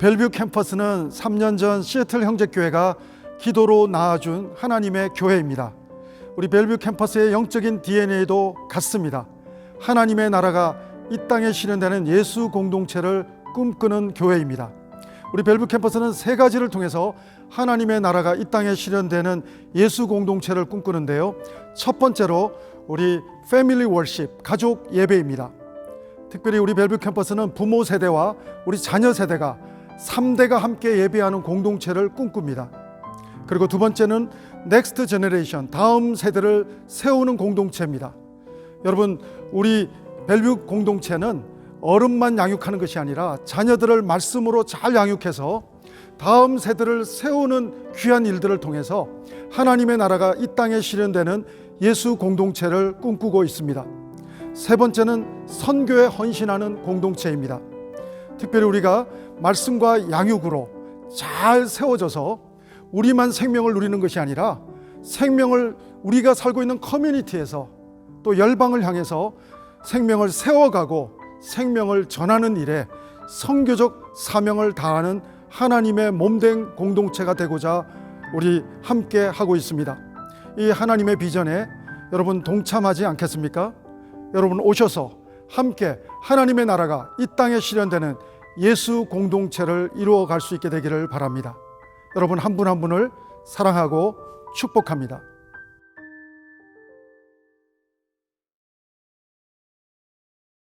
벨뷰 캠퍼스는 3년 전 시애틀 형제교회가 기도로 낳아준 하나님의 교회입니다. 우리 벨뷰 캠퍼스의 영적인 DNA도 같습니다. 하나님의 나라가 이 땅에 실현되는 예수 공동체를 꿈꾸는 교회입니다. 우리 벨브 캠퍼스는 세 가지를 통해서 하나님의 나라가 이 땅에 실현되는 예수 공동체를 꿈꾸는데요. 첫 번째로 우리 패밀리 월십 가족 예배입니다. 특별히 우리 벨브 캠퍼스는 부모 세대와 우리 자녀 세대가 3대가 함께 예배하는 공동체를 꿈꿉니다. 그리고 두 번째는 넥스트 제너레이션 다음 세대를 세우는 공동체입니다. 여러분 우리 벨뷰 공동체는 어른만 양육하는 것이 아니라 자녀들을 말씀으로 잘 양육해서 다음 세대를 세우는 귀한 일들을 통해서 하나님의 나라가 이 땅에 실현되는 예수 공동체를 꿈꾸고 있습니다. 세 번째는 선교에 헌신하는 공동체입니다. 특별히 우리가 말씀과 양육으로 잘 세워져서 우리만 생명을 누리는 것이 아니라 생명을 우리가 살고 있는 커뮤니티에서 또 열방을 향해서 생명을 세워가고 생명을 전하는 일에 선교적 사명을 다하는 하나님의 몸된 공동체가 되고자 우리 함께 하고 있습니다. 이 하나님의 비전에 여러분 동참하지 않겠습니까? 여러분 오셔서 함께 하나님의 나라가 이 땅에 실현되는 예수 공동체를 이루어 갈 수 있게 되기를 바랍니다. 여러분 한 분한 분을 사랑하고 축복합니다.